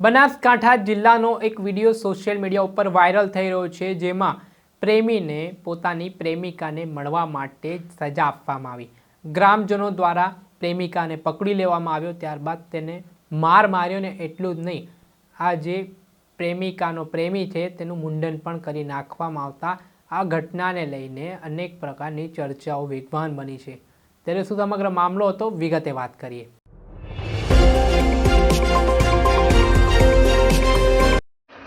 બનાસકાંઠા જિલ્લાનો એક video social media ઉપર વાયરલ થઈ રહ્યો છે, જેમાં પ્રેમીને પોતાની પ્રેમિકાને મળવા માટે સજા આપવામાં આવી. ગ્રામજનો દ્વારા પ્રેમિકાને પકડી લેવામાં આવ્યો, ત્યારબાદ તેને માર માર્યો ને એટલું જ નહીં. આ જે પ્રેમિકાનો પ્રેમી છે, તેનું મુંડન પણ કરી નાખવામાં આવતા આ ઘટનાને લઈને અનેક પ્રકારની ચર્ચાઓ, વેગવાન બની છે. ત્યારે શું સમગ્ર મામલો હતો? વિગતે વાત કરીએ.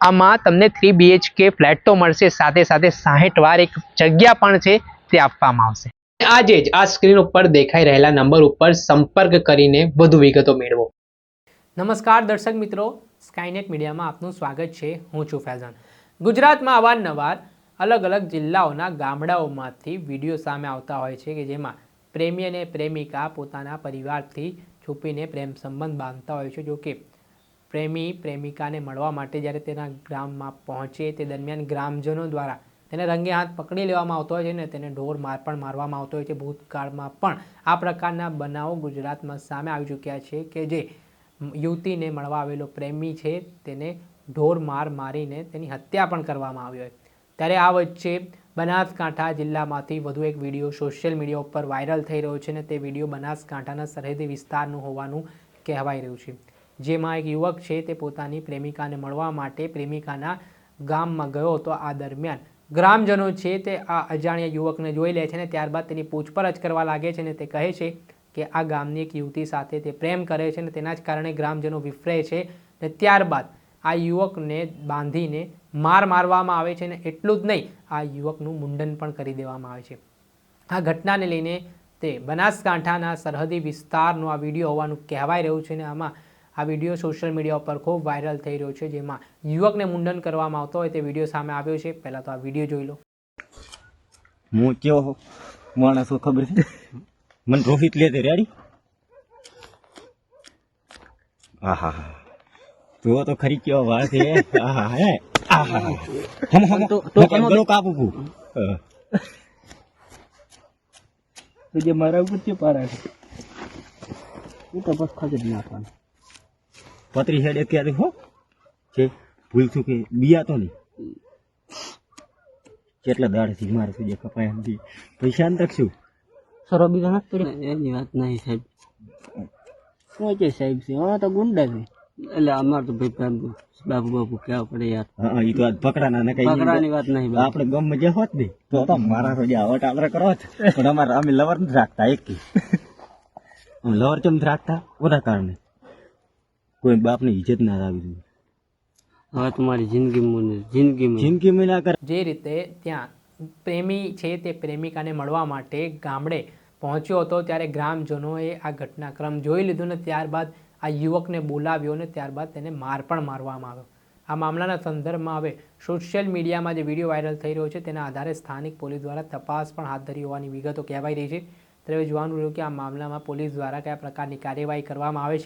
આમાં તમને થ્રી બીએચકે ફ્લેટ તો મળશે સાથે સાથે સાહીઠ વાર એક જગ્યા પણ છે તે આપવામાં આવશે. આજે જ આ સ્ક્રીન ઉપર દેખાઈ રહેલા નંબર ઉપર સંપર્ક કરીને વધુ વિગતો મેળવો. નમસ્કાર દર્શક મિત્રો સ્કાયનેટ મીડિયામાં આપનું સ્વાગત છે હું છું ફૈઝાન. ગુજરાતમાં અવારનવાર અલગ અલગ જિલ્લાઓના ગામડાઓમાંથી વીડિયો સામે આવતા હોય છે કે જેમાં પ્રેમી અને પ્રેમિકા પોતાના પરિવારથી છુપીને પ્રેમ સંબંધ બાંધતા હોય છે. જો કે પ્રેમી, પ્રેમિકાને મળવા માટે જ્યારે તેના ગ્રામમાં પહોંચે, તે દરમિયાન ગ્રામજનો દ્વારા તેને રંગે હાથ પકડી લેવામાં આવતો હોય છે ને તેને ઢોર માર પણ મારવામાં આવતો હોય છે. ભૂતકાળમાં પણ આ પ્રકારના બનાવો ગુજરાતમાં સામે આવી ચૂક્યા છે કે જે યુવતીને મળવા આવેલો પ્રેમી છે તેને ઢોર માર મારીને તેની હત્યા પણ કરવામાં આવી હોય. ત્યારે આ વચ્ચે બનાસકાંઠા જિલ્લામાંથી વધુ એક વીડિયો સોશિયલ મીડિયા ઉપર વાયરલ થઈ રહ્યો છે અને તે વીડિયો બનાસકાંઠાના સરહદી વિસ્તારનું હોવાનું કહેવાઈ રહ્યું છે. જેમાં એક યુવક છે તે પોતાની પ્રેમિકાને મળવા માટે પ્રેમિકાના ગામમાં ગયો હતો આ દરમિયાન. ગ્રામજનો છે તે આ અજાણ્યા યુવકને જોઈ લે છે ને ત્યારબાદ તેની પૂછપરછ કરવા લાગે છે ને તે કહે છે કે આ ગામની એક યુવતી સાથે તે પ્રેમ કરે છે ને તેના જ કારણે ગ્રામજનો વિફરે છે ને ત્યારબાદ આ યુવકને બાંધીને માર મારવામાં આવે છે ને એટલું જ નહીં, આ યુવકનું મુંડન પણ કરી દેવામાં આવે છે. આ ઘટનાને લઈને તે બનાસકાંઠાના સરહદી વિસ્તારનો આ વીડિયો હોવાનું કહેવાય રહ્યું છે ને આમાં આ વીડિયો સોશિયલ મીડિયા ઉપર ખૂબ વાયરલ થઈ રહ્યો છે જેમાં યુવકને મુંડન કરવામાં આવતો હોય તે વીડિયો સામે આવ્યો છે. પહેલાં તો આ વીડિયો જોઈ લો. હું કેવો માણસ ખબર છે? મને રોહિત લે તે રેડી આહા. તું તો ખરી કેવો વાત છે. આહા હે? આહા. હમ જે મારા ઉપર તે પારા છે એ તપાસ ખાતે નાખવાનું. પતરી હેડ ત્યારે હો છે ભૂલ છું કે બિયા તો નહીં. કેટલા દાડથી મારે સુધી કપાય એમ પૈસા ને તકશું સરો બીજા નથી પડ્યો. એની વાત નહીં સાહેબ. શું છે સાહેબ? છે હા તો ગુંડા છે. એટલે અમાર તો ભાઈ બાબુ બાબુ બાબુ કેવા પડે યાર. હા એ તો આજ પકડાના ને કઈ પકડાની વાત નહીં આપણે ગમ જે હોત ને તો તો મારા તો જે આવટ આપણે કરો જ. પણ અમારે અમે લવર નથી રાખતા એક અમે લવર કેમ નથી રાખતા? ઓના કારણે. કોઈ બાપની ઇજ્જત ના આવી જોઈએ. હા તમારી જિંદગીમાં જિંદગીમાં. જિંદગીમાં ના કરે જે રીતે ત્યાં પ્રેમી છે તે પ્રેમિકાને મળવા માટે ગામડે પહોંચ્યો હતો ત્યારે ગ્રામજનોએ આ ઘટનાક્રમ જોઈ લીધો ને ત્યારબાદ આ યુવકને બોલાવ્યો ને ત્યારબાદ તેને માર પણ મારવામાં આવ્યો. આ મામલાના સંદર્ભમાં હવે સોશિયલ મીડિયામાં જે વીડિયો વાયરલ થઈ રહ્યો છે તેના આધારે સ્થાનિક પોલીસ દ્વારા તપાસ પણ હાથ ધરી હોવાની વિગતો કહેવાઈ રહી છે. ત્યારે જોવાનું રહ્યું કે આ મામલામાં પોલીસ દ્વારા કયા પ્રકારની કાર્યવાહી કરવામાં આવે છે.